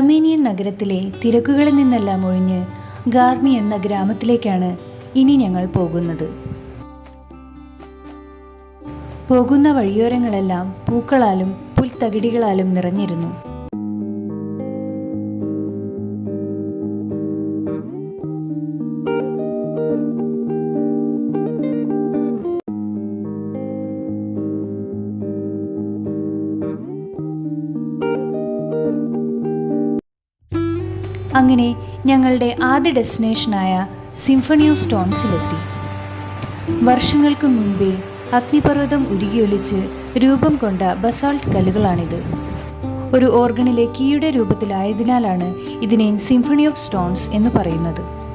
Armenian നഗരത്തിലെ തിരക്കുകളിൽ നിന്നെല്ലാം ഒഴിഞ്ഞ് ഗാർമി എന്ന ഗ്രാമത്തിലേക്കാണ് ഇനി ഞങ്ങൾ പോകുന്നത്. പോകുന്ന വഴിയോരങ്ങളെല്ലാം പൂക്കളാലും പുൽത്തകിടികളാലും നിറഞ്ഞിരുന്നു. അങ്ങനെ ഞങ്ങളുടെ ആദ്യ ഡെസ്റ്റിനേഷനായ സിംഫണി ഓഫ് സ്റ്റോൺസിലെത്തി. വർഷങ്ങൾക്ക് മുൻപേ അഗ്നിപർവതം ഉരുകിയൊലിച്ച് രൂപം കൊണ്ട ബസാൾട്ട് കല്ലുകളാണിത്. ഒരു ഓർഗണിലെ കീയുടെ രൂപത്തിലായതിനാലാണ് ഇതിനെ സിംഫണി ഓഫ് സ്റ്റോൺസ് എന്ന് പറയുന്നത്.